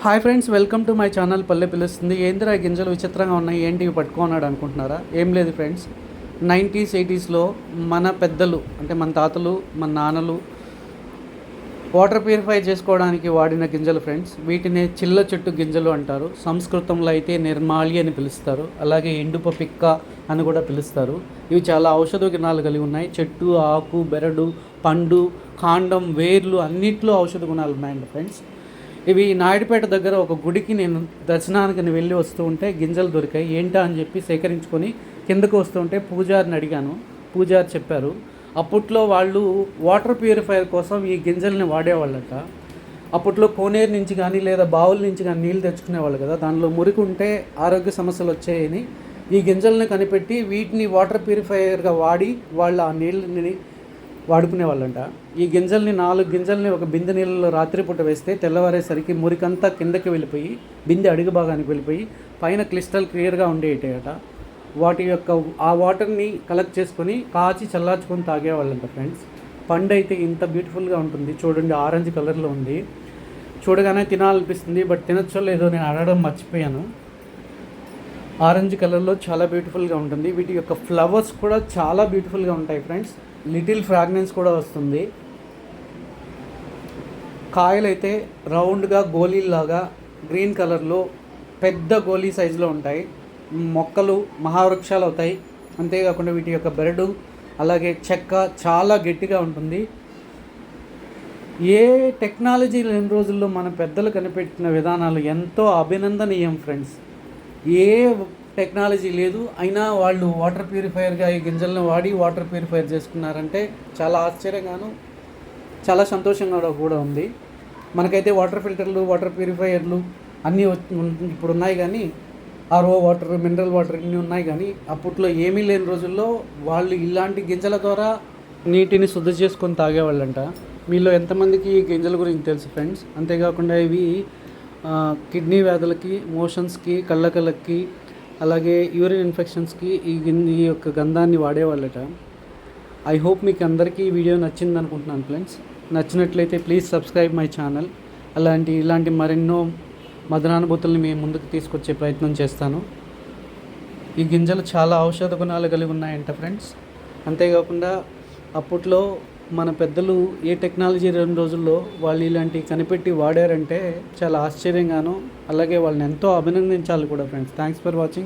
Hi friends welcome to my channel పల్లె పిలుస్తుంది. ఏందిరా గింజలు విచిత్రంగా ఉన్నాయి? ఏంటి? ఇవి పట్టుకున్నాడు అనుకుంటున్నారా? ఏం లేదు ఫ్రెండ్స్. నైంటీస్ ఎయిటీస్లో మన పెద్దలు అంటే మన తాతలు మన నాన్నలు వాటర్ ప్యూరిఫై చేసుకోవడానికి వాడిన గింజలు ఫ్రెండ్స్. వీటిని చిల్ల చెట్టు గింజలు అంటారు. సంస్కృతంలో అయితే నిర్మాలి అని పిలుస్తారు. అలాగే ఎండుప పిక్క అని కూడా పిలుస్తారు. ఇవి చాలా ఔషధ గుణాలు కలిగి ఉన్నాయి. చెట్టు ఆకు బెరడు పండు కాండం వేర్లు అన్నిట్లో ఔషధ గుణాలు ఉన్నాయండి ఫ్రెండ్స్. ఇవి నాయుడుపేట దగ్గర ఒక గుడికి నేను దర్శనానికి వెళ్ళి వస్తూ ఉంటే గింజలు దొరికాయి. ఏంటా అని చెప్పి సేకరించుకొని కిందకు వస్తూ ఉంటే పూజారిని అడిగాను. పూజారి చెప్పారు అప్పట్లో వాళ్ళు వాటర్ ప్యూరిఫైయర్ కోసం ఈ గింజల్ని వాడేవాళ్ళట. అప్పట్లో కోనేరు నుంచి కానీ లేదా బావుల నుంచి కానీ నీళ్ళు తెచ్చుకునేవాళ్ళు కదా. దానిలో మురికి ఉంటే ఆరోగ్య సమస్యలు వచ్చాయని ఈ గింజలను కనిపెట్టి వీటిని వాటర్ ప్యూరిఫైయర్గా వాడి వాళ్ళు ఆ నీళ్ళని వాడుకునే వాళ్ళంట ఈ గింజల్ని నాలుగు గింజల్ని ఒక బిందె నీళ్ళలో రాత్రిపూట వేస్తే తెల్లవారేసరికి మురికంతా కిందకి వెళ్ళిపోయి బిందె అడుగు భాగానికి వెళ్ళిపోయి పైన క్లిస్టల్ క్లియర్గా ఉండేటట వాటి యొక్క ఆ వాటర్ని కలెక్ట్ చేసుకొని కాచి చల్లార్చుకొని తాగేవాళ్ళంట ఫ్రెండ్స్. పండు అయితే ఇంత బ్యూటిఫుల్గా ఉంటుంది. చూడండి ఆరెంజ్ కలర్లో ఉంది. చూడగానే తినాలనిపిస్తుంది బట్ తినచ్చో లేదో నేను అడగడం మర్చిపోయాను. ఆరెంజ్ కలర్లో చాలా బ్యూటిఫుల్గా ఉంటుంది. వీటి యొక్క ఫ్లవర్స్ కూడా చాలా బ్యూటిఫుల్గా ఉంటాయి ఫ్రెండ్స్. లిటిల్ ఫ్రాగ్నెన్స్ కూడా వస్తుంది. కాయలైతే రౌండ్గా గోళీల్లాగా గ్రీన్ కలర్లో పెద్ద గోళీ సైజులో ఉంటాయి. మొక్కలు మహావృక్షాలు అవుతాయి అంతేకాకుండా వీటి యొక్క బెరడు అలాగే చెక్క చాలా గట్టిగా ఉంటుంది. ఏ టెక్నాలజీ లేని రోజుల్లో మన పెద్దలు కనిపెట్టిన విధానాలు ఎంతో అభినందనీయం ఫ్రెండ్స్. ఏ టెక్నాలజీ లేదు. అయినా వాళ్ళు వాటర్ ప్యూరిఫైయర్గా ఈ గింజలను వాడి వాటర్ ప్యూరిఫైయర్ చేసుకున్నారంటే చాలా ఆశ్చర్యంగాను చాలా సంతోషంగా కూడా ఉంది. మనకైతే వాటర్ ఫిల్టర్లు వాటర్ ప్యూరిఫైయర్లు అన్నీ ఇప్పుడు ఉన్నాయి కానీ ఆర్ఓ వాటర్ మినరల్ వాటర్ ఇన్ని ఉన్నాయి కానీ అప్పట్లో ఏమీ లేని రోజుల్లో వాళ్ళు ఇలాంటి గింజల ద్వారా నీటిని శుద్ధి చేసుకొని తాగేవాళ్ళంట. మీలో ఎంతమందికి ఈ గింజల గురించి తెలుసు ఫ్రెండ్స్? అంతేకాకుండా ఇవి కిడ్నీ వ్యాధులకి మోషన్స్కి కళ్ళకళ్ళకి అలాగే యూరిన్ ఇన్ఫెక్షన్స్కి ఈ ఈ యొక్క గంధాన్ని వాడేవాళ్ళట. ఐ హోప్ మీకు అందరికీ ఈ వీడియో నచ్చింది అనుకుంటున్నాను ఫ్రెండ్స్. నచ్చినట్లయితే ప్లీజ్ సబ్స్క్రైబ్ మై ఛానల్. అలాంటి ఇలాంటి మరెన్నో మధురానుభూతుల్ని మేము ముందుకు తీసుకొచ్చే ప్రయత్నం చేస్తాను. ఈ గింజలు చాలా ఔషధ గుణాలు కలిగి ఉన్నాయంట ఫ్రెండ్స్. అంతేకాకుండా అప్పట్లో మన పెద్దలు ఏ టెక్నాలజీ రెండు రోజుల్లో వాళ్ళు ఇలాంటివి కనిపెట్టి వాడారంటే చాలా ఆశ్చర్యంగాను అలాగే వాళ్ళని ఎంతో అభినందించాలి కూడా ఫ్రెండ్స్. Thanks for watching.